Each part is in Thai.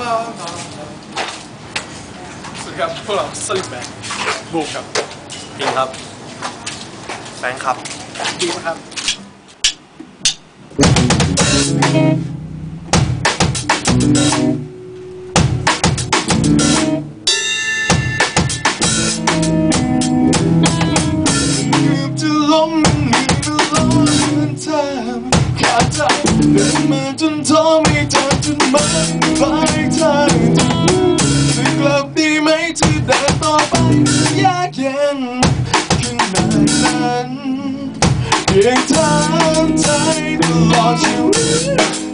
มาสวัสดีครับพวกเราสลิปแบนบูมครับจริงครับแฟนครับดีมครับเกือบจะล้มมันหนีตลอดเดินทาดใจเดินมาจนท้อไม่ท้อจนมันปลายทางจะกลับดีไหมที่เดินต่อไปยากเย็นขึ้นาดนั้นเพียงทางใจตลอดชีวิต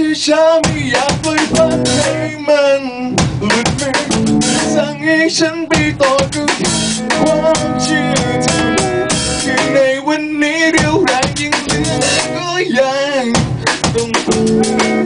ชื่อช้าไม่อยากปล่อยพักให้มันหลุดมือสั่งให้ฉันไปต่อก็แค่ความเชื่อเธอคือในวันนี้เรียวแรงยิ่งเหลือก็ยังต้องฝืน